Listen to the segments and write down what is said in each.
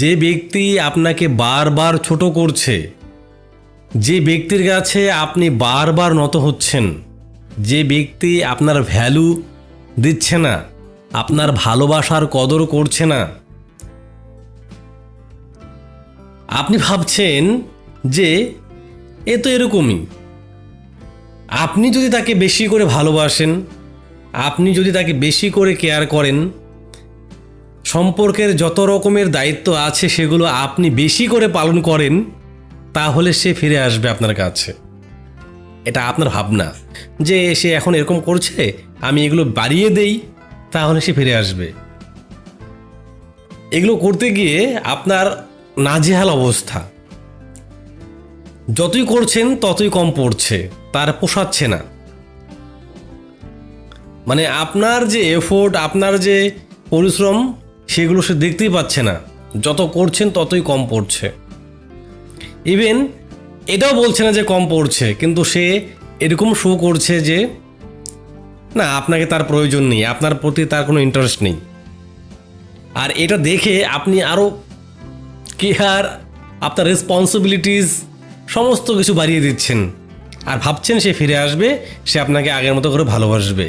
যে ব্যক্তি আপনাকে বারবার ছোট করছে, যে ব্যক্তির কাছে আপনি বারবার নত হচ্ছেন, যে ব্যক্তি আপনার ভ্যালু দিচ্ছে না, আপনার ভালোবাসার কদর করছে না, আপনি ভাবছেন যে এ তো এরকমই। আপনি যদি তাকে বেশি করে ভালোবাসেন, আপনি যদি তাকে বেশি করে কেয়ার করেন সম্পর্কের যত রকমের দায়িত্ব আছে সেগুলো আপনি বেশি করে পালন করেন, তাহলে সে ফিরে আসবে আপনার কাছে। এটা আপনার ভাবনা যে সে এখন এরকম করছে, আমি এগুলো বাড়িয়ে দেই, তাহলে সে ফিরে আসবে। এগুলো করতে গিয়ে আপনার নাজেহাল অবস্থা। যতই করছেন, ততই কম পড়ছে, তার পোষাচ্ছে না। মানে আপনার যে এফোর্ট আপনার যে পরিশ্রম সেগুলো সে দেখতেই পাচ্ছে না। যত করছেন ততই কম পড়ছে। ইভেন এটাও বলছে না যে কম পড়ছে, কিন্তু সে এরকম শো করছে যে, না, আপনাকে তার প্রয়োজন নেই, আপনার প্রতি তার কোনো ইন্টারেস্ট নেই। আর এটা দেখে আপনি আরও কেয়ার, আপনার রেসপন্সিবিলিটিস সমস্ত কিছু বাড়িয়ে দিচ্ছেন। আর ভাবছেন সে ফিরে আসবে, সে আপনাকে আগের মতো করে ভালোবাসবে।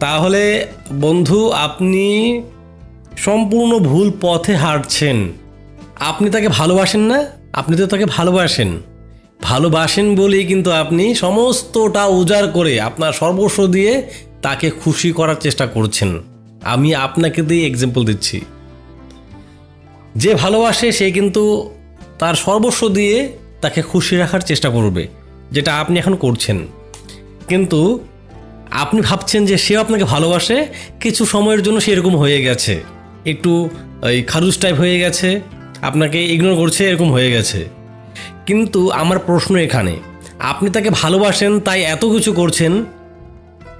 তাহলে বন্ধু, আপনি সম্পূর্ণ ভুল পথে হাঁটছেন। আপনি তাকে ভালোবাসেন না? আপনি তো তাকে ভালোবাসেন। ভালোবাসেন বলেই কিন্তু আপনি সমস্তটা উজাড় করে আপনার সর্বস্ব দিয়ে তাকে খুশি করার চেষ্টা করছেন। আমি আপনাকে দিয়ে এক্সাম্পল দিচ্ছি। যে ভালোবাসে সে কিন্তু তার সর্বস্ব দিয়ে তাকে খুশি রাখার চেষ্টা করবে, যেটা আপনি এখন করছেন। কিন্তু আপনি ভাবছেন যে সেও আপনাকে ভালোবাসে, কিছু সময়ের জন্য সেরকম হয়ে গেছে। একটু ওই খারুজ টাইপ হয়ে গেছে, আপনাকে ইগনোর করছে, এরকম হয়ে গেছে। কিন্তু আমার প্রশ্ন এখানে, আপনি তাকে ভালোবাসেন, তাই এত কিছু করছেন,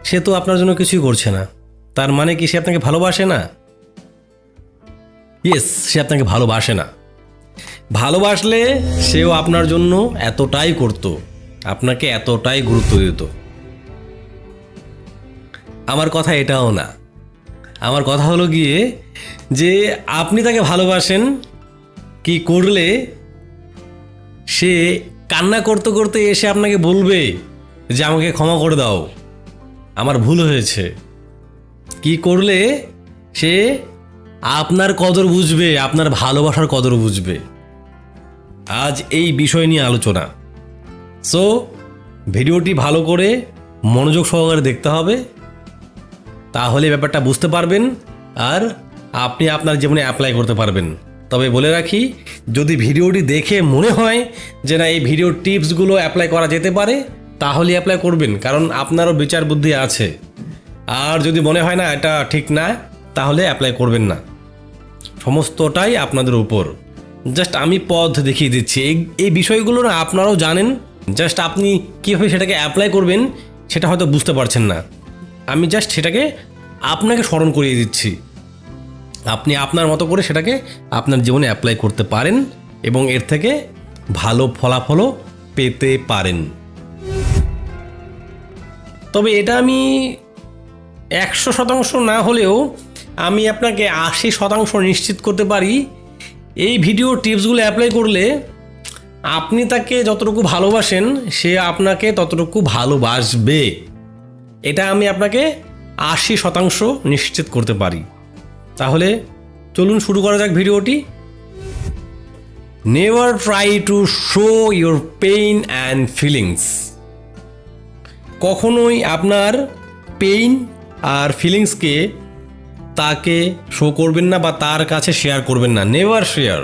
সে তো আপনার জন্য কিছুই করছে না। তার মানে কি সে আপনাকে ভালোবাসে না? ইয়েস সে আপনাকে ভালোবাসে না। ভালোবাসলে সেও আপনার জন্য এতটাই করত, আপনাকে এতটাই গুরুত্ব দিত। আমার কথা এটাও না। আমার কথা হলো গিয়ে যে আপনি তাকে ভালোবাসেন কি করলে সে কান্না করতে করতে এসে আপনাকে বলবে যে আমাকে ক্ষমা করে দাও। আমার ভুল হয়েছে। কি করলে সে আপনার কদর বুঝবে, আপনার ভালোবাসার কদর বুঝবে? আজ এই বিষয় নিয়ে আলোচনা। সো ভিডিওটি ভালো করে মনোযোগ সহকারে দেখতে হবে। তাহলে ব্যাপারটা বুঝতে পারবেন আর আপনি আপনার জীবনে অ্যাপ্লাই করতে পারবেন। তবে বলে রাখি, যদি ভিডিওটি দেখে মনে হয় যে না, এই ভিডিওর টিপসগুলো অ্যাপ্লাই করা যেতে পারে, তাহলে অ্যাপ্লাই করবেন, কারণ আপনারও বিচার বুদ্ধি আছে। আর যদি মনে হয় না, এটা ঠিক না, তাহলে অ্যাপ্লাই করবেন না। সমস্তটাই আপনাদের উপর। জাস্ট আমি পথ দেখিয়ে দিচ্ছি। এই এই বিষয়গুলো না আপনারাও জানেন। জাস্ট আপনি কীভাবে সেটাকে অ্যাপ্লাই করবেন, সেটা হয়তো বুঝতে পারছেন না। আমি জাস্ট সেটাকে আপনাকে স্মরণ করিয়ে দিচ্ছি। আপনি আপনার মতো করে সেটাকে আপনার জীবনে অ্যাপ্লাই করতে পারেন এবং এর থেকে ভালো ফলাফলও পেতে পারেন। তবে এটা আমি একশো শতাংশ না হলেও আমি আপনাকে আশি শতাংশ নিশ্চিত করতে পারি। এই ভিডিও টিপসগুলো অ্যাপ্লাই করলে আপনি তাকে যতটুকু ভালোবাসেন, সে আপনাকে ততটুকু ভালোবাসবে। এটা আমি আপনাকে আশি শতাংশ নিশ্চিত করতে পারি। তাহলে চলুন শুরু করা যাক ভিডিওটি। Never try to show your pain and feelings কখনোই আপনার পেইন আর ফিলিংসকে তাকে শো করবেন না বা তার কাছে শেয়ার করবেন না। নেভার শেয়ার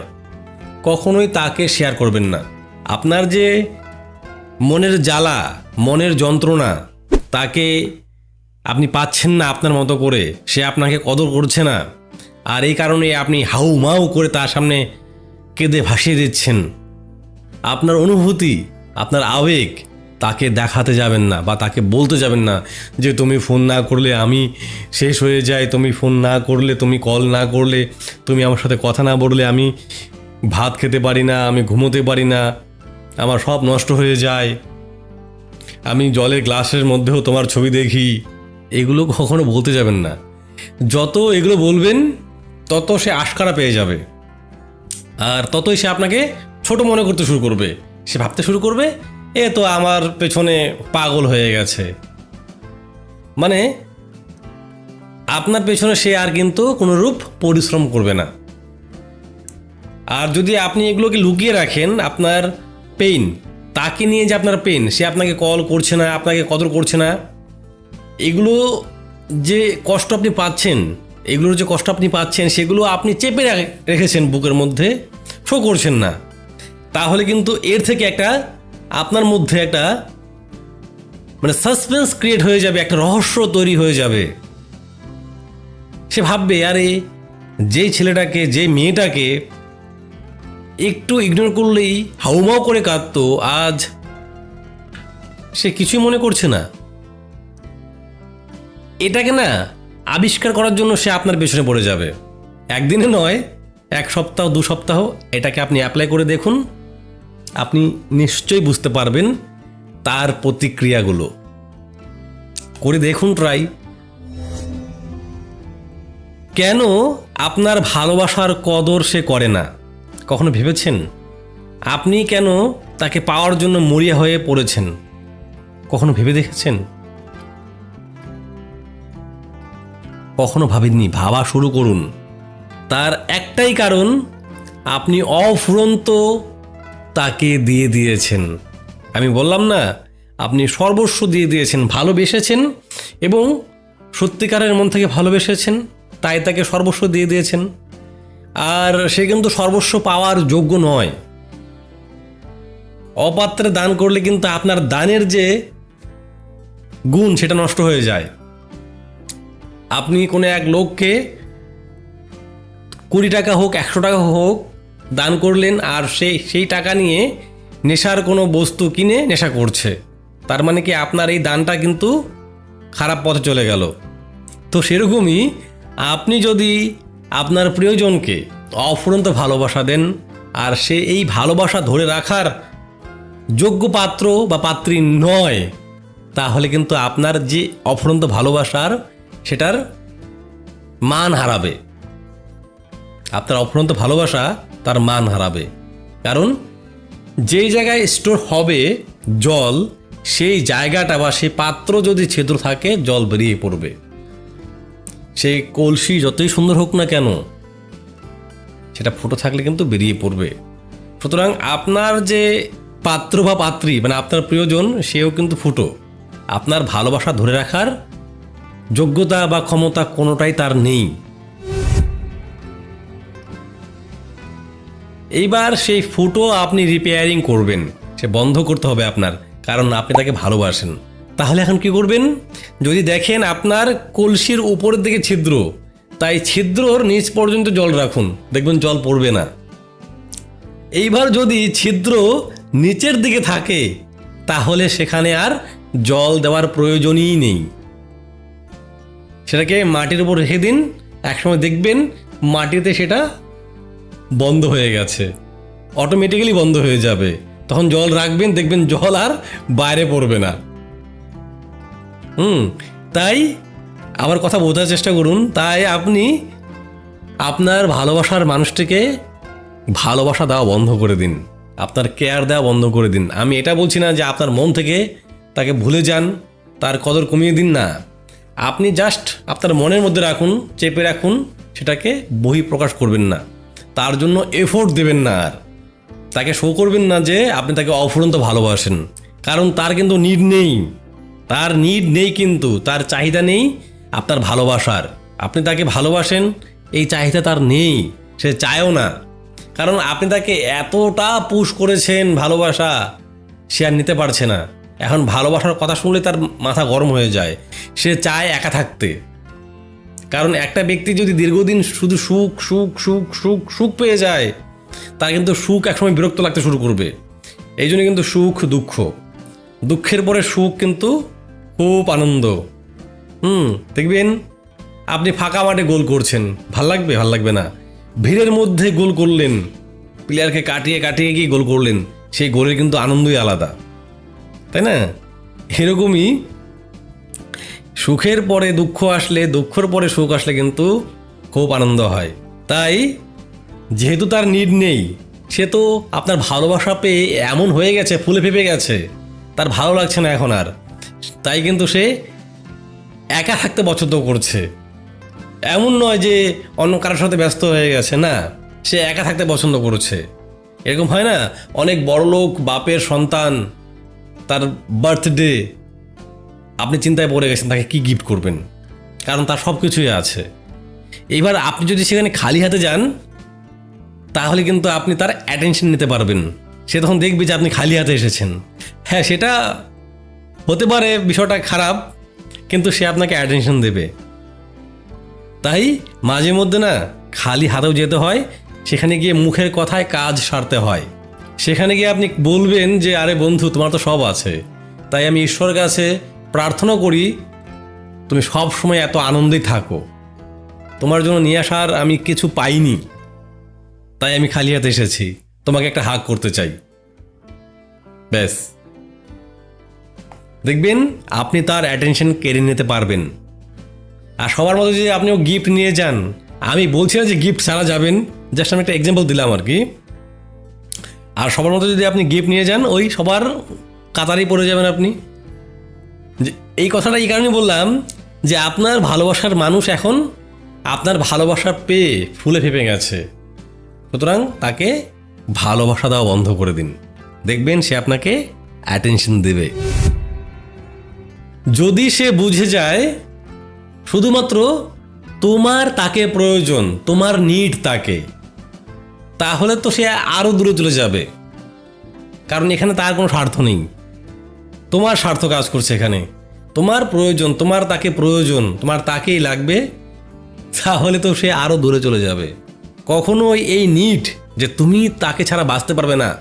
কখনোই তাকে শেয়ার করবেন না। আপনার যে মনের জ্বালা, মনের যন্ত্রণা তাকে আপনি পাচ্ছেন না আপনার মতো করে, সে আপনাকে কদর করছে না। আর এই কারণে আপনি হাউ মাউ করে তার সামনে কেঁদে ভাসিয়ে দিচ্ছেন। আপনার অনুভূতি, আপনার আবেগ তাকে দেখাতে যাবেন না বা তাকে বলতে যাবেন না যে তুমি ফোন না করলে আমি শেষ হয়ে যাই, তুমি ফোন না করলে, তুমি কল না করলে, তুমি আমার সাথে কথা না বললে আমি ভাত খেতে পারি না, আমি ঘুমোতে পারি না, আমার সব নষ্ট হয়ে যায়। আমি জলের গ্লাসের মধ্যেও তোমার ছবি দেখি। এগুলো কখনো বলতে যাবেন না। যত এগুলো বলবেন, তত সে আশকারা পেয়ে যাবে। আর ততই সে আপনাকে ছোট মনে করতে শুরু করবে। সে ভাবতে শুরু করবে, এ তো আমার পেছনে পাগল হয়ে গেছে। মানে আপনার পেছনে সে আর কিন্তু কোনো রূপ পরিশ্রম করবে না। আর যদি আপনি এগুলোকে লুকিয়ে রাখেন, আপনার পেইন তাকে নিয়ে যে আপনার পেন সে আপনাকে কল করছে না, আপনাকে কদর করছে না, এগুলো যে কষ্ট আপনি পাচ্ছেন, এগুলোর যে কষ্ট আপনি পাচ্ছেন, সেগুলো আপনি চেপে রাখ- রেখেছেন বুকের মধ্যে শো করছেন না। তাহলে কিন্তু এর থেকে একটা আপনার মধ্যে একটা মানে সাসপেন্স ক্রিয়েট হয়ে যাবে, একটা রহস্য তৈরি হয়ে যাবে। সে ভাববে, আরে, যেই ছেলেটাকে যে মেয়েটাকে একটু ইগনোর করলেই হাউমাউ করে কাঁদতো, আজ সে কিছুই মনে করছে না। এটাকে না আবিষ্কার করার জন্য সে আপনার পেছনে পড়ে যাবে। একদিনে নয়, এক সপ্তাহ, দু সপ্তাহ, এটাকে আপনি অ্যাপ্লাই করে দেখুন। আপনি নিশ্চয়ই বুঝতে পারবেন তার প্রতিক্রিয়াগুলো। করে দেখুন ট্রাই কেন আপনার ভালোবাসার কদর সে করে না? কখনো ভেবেছেন? আপনি কেন তাকে পাওয়ার জন্য মরিয়া হয়ে পড়েছেন? কখনো ভেবে দেখেছেন? কখনো ভাবেননি? ভাবা শুরু করুন। তার একটাই কারণ, আপনি অফুরন্ত তাকে দিয়ে দিয়েছেন। আমি বললাম না, আপনি সর্বস্ব দিয়ে দিয়েছেন, ভালোবেসেছেন এবং সত্যিকারের মন থেকে ভালোবেসেছেন, তাই তাকে সর্বস্ব দিয়ে দিয়েছেন। আর সে কিন্তু সর্বস্ব পাওয়ার যোগ্য নয়। অপাত্রে দান করলে কিন্তু আপনার দানের যে গুণ, সেটা নষ্ট হয়ে যায়। আপনি কোনো এক লোককে কুড়ি টাকা হোক, একশো টাকা হোক দান করলেন আর সেই সেই টাকা নিয়ে নেশার কোনো বস্তু কিনে নেশা করছে। তার মানে কি আপনার এই দানটা কিন্তু খারাপ পথে চলে গেল। তো সেরকমই আপনি যদি আপনার প্রিয়জনকে অফুরন্ত ভালোবাসা দেন, আর সে এই ভালোবাসা ধরে রাখার যোগ্য পাত্র বা পাত্রী নয়, তাহলে কিন্তু আপনার যে অফুরন্ত ভালোবাসার সেটার মান হারাবে। আপনার অফুরন্ত ভালোবাসা তার মান হারাবে। কারণ যেই জায়গায় স্টোর হবে জল, সেই জায়গাটা বা সেই পাত্র যদি ছিদ্র থাকে, জল বেরিয়ে পড়বে। সেই কলসি যতই সুন্দর হোক না কেন, সেটা ফুটো থাকলে কিন্তু বেরিয়ে পড়বে। সুতরাং আপনার যে পাত্র বা পাত্রী মানে আপনার প্রিয়জন, সেও কিন্তু ফুটো। আপনার ভালোবাসা ধরে রাখার যোগ্যতা বা ক্ষমতা কোনোটাই তার নেই। এইবার সেই ফুটো আপনি রিপেয়ারিং করবেন। সে বন্ধ করতে হবে আপনার, কারণ আপনি তাকে ভালোবাসেন। তাহলে এখন কি করবেন? যদি দেখেন আপনার কলসির উপরের দিকে ছিদ্র, তাই ছিদ্রর নিচ পর্যন্ত জল রাখুন। দেখবেন জল পড়বে না। এইবার যদি ছিদ্র নিচের দিকে থাকে, তাহলে সেখানে আর জল দেওয়ার প্রয়োজনই নেই। সেটাকে মাটির উপর রেখে দিন। একসময় দেখবেন মাটিতে সেটা বন্ধ হয়ে গেছে। অটোমেটিক্যালি বন্ধ হয়ে যাবে। তখন জল রাখবেন, দেখবেন জল আর বাইরে পড়বে না। হুম, তাই আমার কথা বোঝার চেষ্টা করুন। তাই আপনি আপনার ভালোবাসার মানুষটিকে ভালোবাসা দেওয়া বন্ধ করে দিন। আপনার কেয়ার দেওয়া বন্ধ করে দিন। আমি এটা বলছি না যে আপনার মন থেকে তাকে ভুলে যান, তার কদর কমিয়ে দিন না। আপনি জাস্ট আপনার মনের মধ্যে রাখুন, চেপে রাখুন, সেটাকে বহি প্রকাশ করবেন না। তার জন্য এফোর্ট দেবেন না আর। তাকে শো করবেন না যে আপনি তাকে অফুরন্ত ভালোবাসেন। কারণ তার কিন্তু নিড নেই। তার নিড নেই কিন্তু, তার চাহিদা নেই, আপনার ভালোবাসার। আপনি তাকে ভালোবাসেন, এই চাহিদা তার নেই, সে চায়ও না। কারণ আপনি তাকে এতটা পুশ করেছেন ভালোবাসা, সে আর নিতে পারছে না। এখন ভালোবাসার কথা শুনলে তার মাথা গরম হয়ে যায়, সে চায় একা থাকতে। কারণ একটা ব্যক্তি যদি দীর্ঘদিন শুধু সুখ সুখ সুখ সুখ সুখ পেয়ে যায়, তার কিন্তু সুখ একসময় বিরক্ত লাগতে শুরু করবে। এই জন্য কিন্তু সুখ দুঃখ। দুঃখের পরে সুখ কিন্তু খুব আনন্দ। হুম, দেখবেন আপনি ফাঁকা মাঠে গোল করছেন। ভালো লাগবে? ভালো লাগবে না। ভিড়ের মধ্যে গোল করলেন। প্লেয়ারকে কাটিয়ে কাটিয়ে গিয়ে গোল করলেন। সেই গোলের কিন্তু আনন্দই আলাদা। তাই না? এরকমই সুখের পরে দুঃখ আসলে, দুঃখের পরে সুখ আসলে কিন্তু খুব আনন্দ হয়। তাই যেহেতু তার নিড নেই, সে তো আপনার ভালোবাসা পেয়ে এমন হয়ে গেছে, ফুলে ফেপে গেছে। তার ভালো লাগছে না এখন আর। তাই কিন্তু সে একা থাকতে পছন্দ করছে। এমন নয় যে অন্য কারোর সাথে ব্যস্ত হয়ে গেছে, না। সে একা থাকতে পছন্দ করছে। এরকম হয় না? অনেক বড় লোক, বাপের সন্তান, তার বার্থডে আপনি চিন্তায় পড়ে গেছেন তাকে কি গিফট করবেন? কারণ তার সব কিছুই আছে। এইবার আপনি যদি সেখানে খালি হাতে যান, তাহলে কিন্তু আপনি তার অ্যাটেনশন নিতে পারবেন। সে তখন দেখবে যে আপনি খালি হাতে এসেছেন। হ্যাঁ সেটা হতে পারে বিষয়টা খারাপ, কিন্তু সে আপনাকে অ্যাটেনশন দেবে। তাই মাঝে মধ্যে না খালি হাতেও যেতে হয়, সেখানে গিয়ে মুখের কথায় কাজ সারতে হয়। সেখানে গিয়ে আপনি বলবেন যে, আরে বন্ধু, তোমার তো সব আছে। তাই আমি ঈশ্বরের কাছে প্রার্থনা করি, তুমি সব সময় এত আনন্দেই থাকো। তোমার জন্য নিয়ে আসার আমি কিছু পাইনি। তাই আমি খালি হাতে এসেছি। তোমাকে একটা হাক করতে চাই। ব্যাস। দেখবেন আপনি তার অ্যাটেনশন কেড়ে নিতে পারবেন। আর সবার মতো যদি আপনিও গিফট নিয়ে যান, আমি বলছি না যে গিফট ছাড়া যাবেন জাস্ট আমি একটা এক্সাম্পল দিলাম আর কি। আর সবার মতো যদি আপনি গিফট নিয়ে যান, ওই সবার কাতারেই পড়ে যাবেন আপনি। এই কথাটা এই কারণে বললাম যে আপনার ভালোবাসার মানুষ এখন আপনার ভালোবাসা পেয়ে ফুলে ফেপে গেছে। সুতরাং তাকে ভালোবাসা দেওয়া বন্ধ করে দিন। দেখবেন সে আপনাকে অ্যাটেনশন দেবে। যদি সে বুঝে যায়, শুধুমাত্র তোমার তাকে প্রয়োজন, তোমার নিড তাকে, তাহলে তো সে আরও দূরে চলে যাবে। কারণ এখানে তার কোনো স্বার্থ নেই। তোমার স্বার্থ কাজ করছে এখানে। তোমার প্রয়োজন, তোমার তাকে প্রয়োজন, তোমার তাকেই লাগবে, তাহলে তো সে আরও দূরে চলে যাবে। কখনো এই নিট যে তুমি তাকে ছাড়া বাঁচতে পারবে না,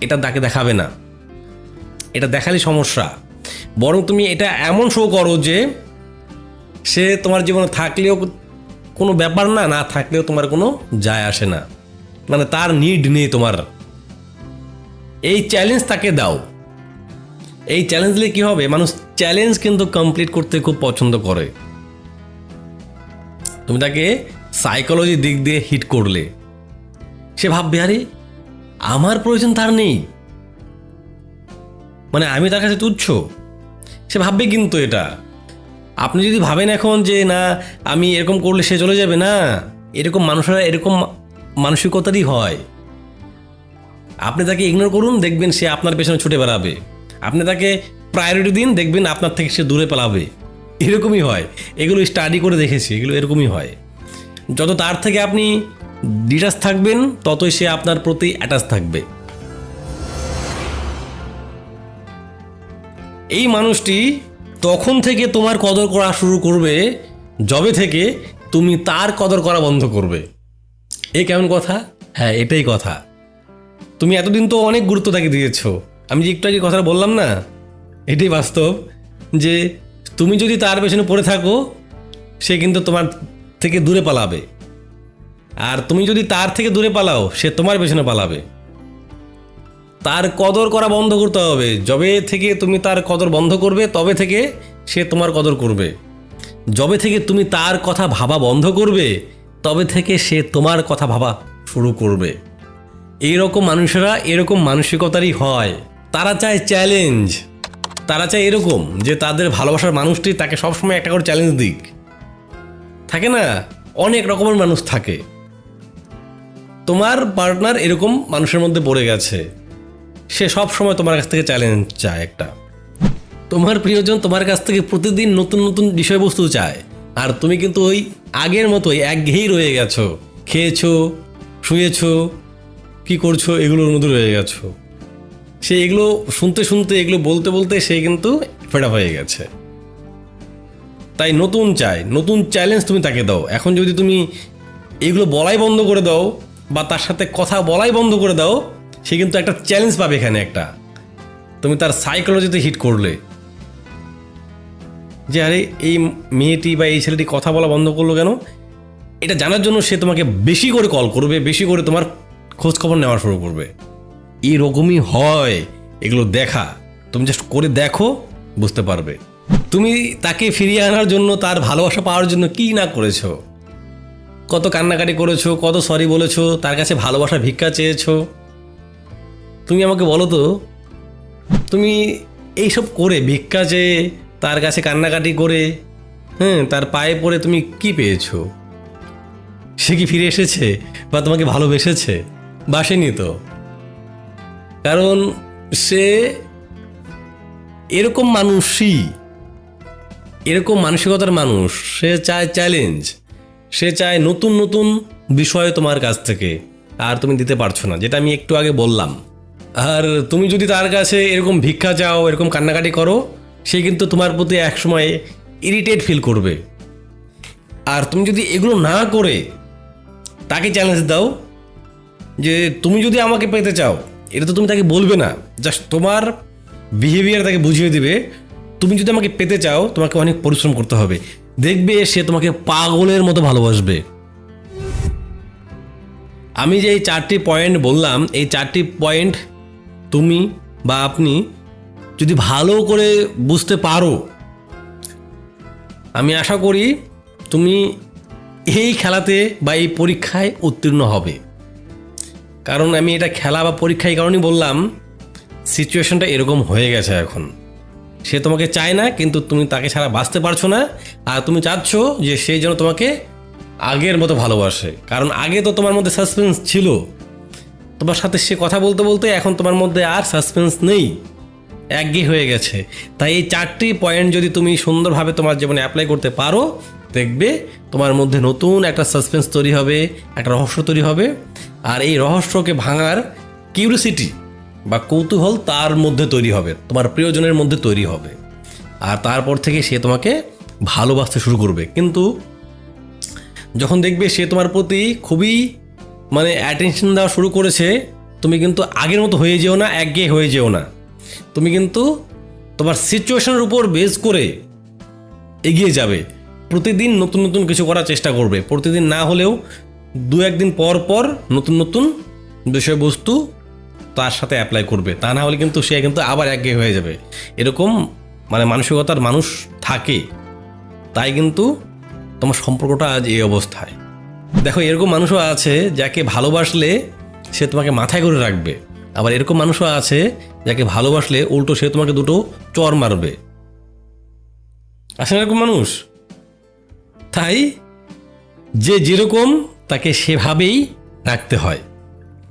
এটা তাকে দেখাবে না। এটা দেখালে সমস্যা। বরং তুমি এটা এমন শো করো যে সে তোমার জীবনে থাকলেও কোনো ব্যাপার না না থাকলেও তোমার কোনো যায় আসে না। মানে তার নিড নেই তোমার। এই চ্যালেঞ্জ তাকে দাও। এই চ্যালেঞ্জ দিলে কী হবে? মানুষ চ্যালেঞ্জ কিন্তু কমপ্লিট করতে খুব পছন্দ করে। তুমি তাকে সাইকোলজি দিক দিয়ে হিট করলে। সে ভাববে, আরে, আমার প্রয়োজন তার নেই। মানে আমি তার কাছে তুচ্ছ? সে ভাববে কিন্তু এটা। আপনি যদি ভাবেন এখন যে, না, আমি এরকম করলে সে চলে যাবে, না। এরকম মানুষেরা এরকম মানসিকতারই হয়। আপনি তাকে ইগনোর করুন, দেখবেন সে আপনার পেছনে ছুটে বেড়াবে। আপনি তাকে প্রায়োরিটি দিন, দেখবেন আপনার থেকে সে দূরে পালাবে। এরকমই হয়। এগুলো স্টাডি করে দেখেছি, এগুলো এরকমই হয়। যত তার থেকে আপনি ডিটাচ থাকবেন, ততই সে আপনার প্রতি অ্যাটাচ থাকবে। এই মানুষটি তখন থেকে তোমার কদর করা শুরু করবে, যবে থেকে তুমি তার কদর করা বন্ধ করবে। এ কেমন কথা? হ্যাঁ এটাই কথা। তুমি এতদিন তো অনেক গুরুত্ব তাকে দিয়েছ। আমি যে একটু আগে কথাটা বললাম না, এটাই বাস্তব যে তুমি যদি তার পেছনে পড়ে থাকো, সে কিন্তু তোমার থেকে দূরে পালাবে। আর তুমি যদি তার থেকে দূরে পালাও, সে তোমার পেছনে পালাবে। তার কদর করা বন্ধ করতে হবে। যবে থেকে তুমি তার কদর বন্ধ করবে, তবে থেকে সে তোমার কদর করবে। যবে থেকে তুমি তার কথা ভাবা বন্ধ করবে, তবে থেকে সে তোমার কথা ভাবা শুরু করবে। এইরকম মানুষেরা এরকম মানসিকতারই হয়। তারা চায় চ্যালেঞ্জ তারা চায় এরকম যে তাদের ভালোবাসার মানুষটি তাকে সবসময় একটা করে চ্যালেঞ্জ দিক। থাকে না? অনেক রকমের মানুষ থাকে। তোমার পার্টনার এরকম মানুষের মধ্যে পড়ে গেছে। সে সব সময় তোমার কাছ থেকে চ্যালেঞ্জ চায় একটা। তোমার প্রিয়জন তোমার কাছ থেকে প্রতিদিন নতুন নতুন বিষয়বস্তু চায়। আর তুমি কিন্তু ওই আগের মতোই একঘেয়েই রয়ে গেছো। খেয়েছো, শুয়েছো, কি করছ এগুলোর মধ্যে রয়ে গেছো। সে এগুলো শুনতে শুনতে, এগুলো বলতে বলতে সে কিন্তু ফেডা হয়ে গেছে। তাই নতুন চাই নতুন চ্যালেঞ্জ তুমি তাকে দাও। এখন যদি তুমি এগুলো বলাই বন্ধ করে দাও বা তার সাথে কথা বলাই বন্ধ করে দাও সে কিন্তু একটা চ্যালেঞ্জ পাবে এখানে একটা। তুমি তার সাইকোলজিতে হিট করলে। যে আরে, এই মেয়েটি বা এই ছেলেটি কথা বলা বন্ধ করল কেন? এটা জানার জন্য সে তোমাকে বেশি করে কল করবে, বেশি করে তোমার খোঁজ খবর নেওয়া শুরু করবে। এরকমই হয়, এগুলো দেখা। তুমি জাস্ট করে দেখো, বুঝতে পারবে। তুমি তাকে ফিরিয়ে আনার জন্য, তার ভালোবাসা পাওয়ার জন্য কি না করেছ? কত কান্নাকাটি করেছ, কত সরি বলেছ, তার কাছে ভালোবাসা ভিক্ষা চেয়েছো। তুমি আমাকে বলো তো, তুমি এইসব করে ভিক্ষা চেয়ে তার কাছে কান্নাকাটি করে হ্যাঁ তার পায়ে পড়ে তুমি কি পেয়েছ? সে কি ফিরে এসেছে বা তোমাকে ভালোবেসেছে? বাসেনি তো। কারণ সে এরকম মানুষই, এরকম মানসিকতার মানুষ। সে চায় চ্যালেঞ্জ সে চায় নতুন নতুন বিষয় তোমার কাছ থেকে আর তুমি দিতে পারছ না, যেটা আমি একটু আগে বললাম। আর তুমি যদি তার কাছে এরকম ভিক্ষা চাও, এরকম কান্নাকাটি করো, সে কিন্তু তোমার প্রতি একসময় ইরিটেট ফিল করবে। আর তুমি যদি এগুলো না করে, তাকে চ্যালেঞ্জ দাও যে তুমি যদি আমাকে পেতে চাও, এটা তো তুমি তাকে বলবে না জাস্ট তোমার বিহেভিয়ার তাকে বুঝিয়ে দিবে, তুমি যদি আমাকে পেতে চাও, তোমাকে অনেক পরিশ্রম করতে হবে। দেখবে সে তোমাকে পাগলের মতো ভালোবাসবে। আমি যে এই চারটি পয়েন্ট বললাম, এই চারটি পয়েন্ট তুমি বা আপনি যদি ভালো করে বুঝতে পারো, আমি আশা করি তুমি এই খেলাতে বা এই পরীক্ষায় উত্তীর্ণ হবে। কারণ আমি এটা খেলা বা পরীক্ষা এই কারণেই বললাম সিচুয়েশনটা এরকম হয়ে গেছে এখন। সে তোমাকে চায় না, কিন্তু তুমি তাকে ছাড়া বাঁচতে পারছ না, আর তুমি চাচ্ছ যে সে যেন তোমাকে আগের মতো ভালোবাসে। কারণ আগে তো তোমার মধ্যে সাসপেন্স ছিল। তোমার সাথে সে কথা বলতে বলতে এখন তোমার মধ্যে আর সাসপেন্স নেই। একঘেয়ে হয়ে গেছে। তাই এই চারটি পয়েন্ট যদি তুমি সুন্দরভাবে তোমার জীবনে অ্যাপ্লাই করতে পারো, দেখবে তোমার মধ্যে নতুন একটা সাসপেন্স তৈরি হবে, একটা রহস্য তৈরি হবে। আর এই রহস্যকে ভাঙার কিউরিসিটি বা কৌতূহল তার মধ্যে তৈরি হবে, তোমার প্রিয়জনের মধ্যে তৈরি হবে। আর তারপর থেকে সে তোমাকে ভালোবাসতে শুরু করবে। কিন্তু যখন দেখবে সে তোমার প্রতি খুবই মানে অ্যাটেনশন দেওয়া শুরু করেছে, তুমি কিন্তু আগের মতো হয়ে যেও না, একঘেয়ে হয়ে যেও না। তুমি কিন্তু তোমার সিচুয়েশনের উপর বেস করে এগিয়ে যাবে। প্রতিদিন নতুন নতুন কিছু করার চেষ্টা করবে। প্রতিদিন না হলেও দু একদিন পর পর নতুন নতুন বিষয়বস্তু তার সাথে অ্যাপ্লাই করবে। তা না হলে কিন্তু সে কিন্তু আবার একঘেয়ে হয়ে যাবে। এরকম মানে মানসিকতার মানুষ থাকে। তাই কিন্তু তোমার সম্পর্কটা আজ এই অবস্থায়। দেখো, এরকম মানুষও আছে যাকে ভালোবাসলে সে তোমাকে মাথায় করে রাখবে। আবার এরকম মানুষও আছে যাকে ভালোবাসলে উল্টো সে তোমাকে দুটো চর মারবে। আসলে এরকম মানুষ? তাই যে যেরকম তাকে সেভাবেই রাখতে হয়।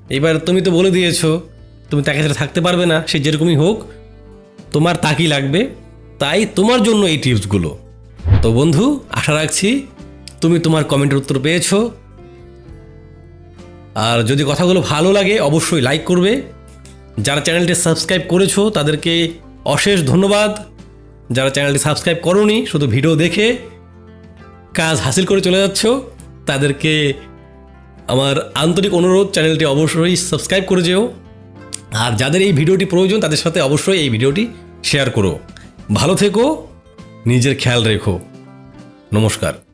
এবার তুমি তো বলে দিয়েছ, তুমি তাকে ছাড়া থাকতে পারবে না, সে যেরকমই হোক, তোমার তাকই লাগবে। তাই তোমার জন্য এই টিপসগুলো। তো বন্ধু, আশা রাখছি তুমি তোমার কমেন্টের উত্তর পেয়েছ। আর যদি কথাগুলো ভালো লাগে, অবশ্যই লাইক করবে। যারা চ্যানেলটি সাবস্ক্রাইব করেছ, তাদেরকে অশেষ ধন্যবাদ। যারা চ্যানেলটি সাবস্ক্রাইব করনি, শুধু ভিডিও দেখে কাজ হাসিল করে চলে যাচ্ছ, তাদেরকে আমার আন্তরিক অনুরোধ, চ্যানেলটি অবশ্যই সাবস্ক্রাইব করে যেও। আর যাদের এই ভিডিওটি প্রয়োজন, তাদের সাথে অবশ্যই এই ভিডিওটি শেয়ার করো। ভালো থেকো, নিজের খেয়াল রেখো। নমস্কার।